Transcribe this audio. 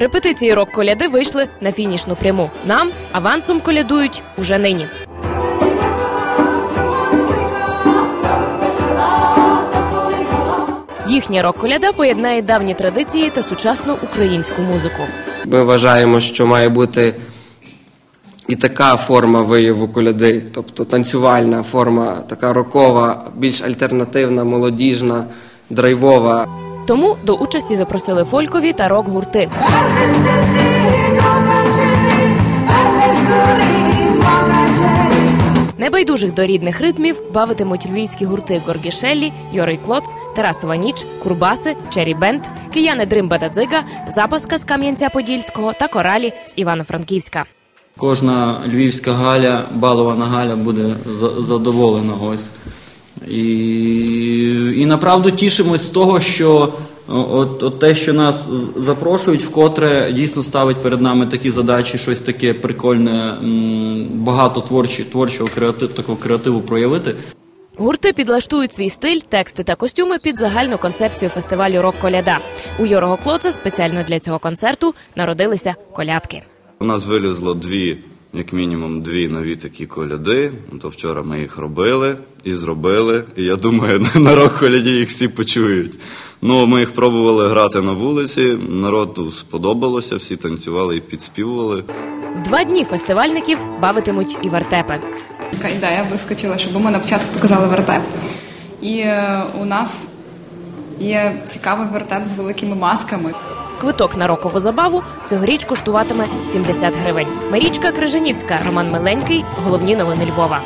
Репетиції рок-коляди вийшли на фінішну пряму. Нам авансом колядують уже нині. Їхня рок-коляда поєднає давні традиції та сучасну українську музику. Ми вважаємо, що має бути і така форма вияву коляди, тобто танцювальна форма, така рокова, більш альтернативна, молодіжна, драйвова. Тому до участі запросили фолькові та рок-гурти. Небайдужих до рідних ритмів бавитимуть львівські гурти Горгішелі, Йорий Клоц, Тарасова ніч, Курбаси, Чері Бенд, кияни Дримба та Дзига, Запаска з Кам'янця-Подільського та Коралі з Івано-Франківська. Кожна львівська галя, балована галя буде за- задоволена ось. І, і направду тішимось з того, що от, от те, що нас запрошують, вкотре дійсно ставить перед нами такі задачі, щось таке прикольне, багато творчі, творчого креативу, такого креативу проявити. Гурти підлаштують свій стиль, тексти та костюми під загальну концепцію фестивалю Рок Коляда. У Йорого Клоца спеціально для цього концерту народилися колядки. У нас вилізло дві, як мінімум, дві нові такі коляди. То вчора ми їх робили і зробили. І я думаю, на рок-коляді їх всі почують. Ну, ми їх пробували грати на вулиці, народу сподобалося, всі танцювали і підспівували. Два дні фестивальників бавитимуть і вертепи. Така ідея вискочила, щоб ми на початку показали вертеп. І е, у нас є цікавий вертеп з великими масками. Квиток на рокову забаву цьогоріч коштуватиме 70 гривень. Марічка Крижанівська, Роман Миленький. Головні новини Львова.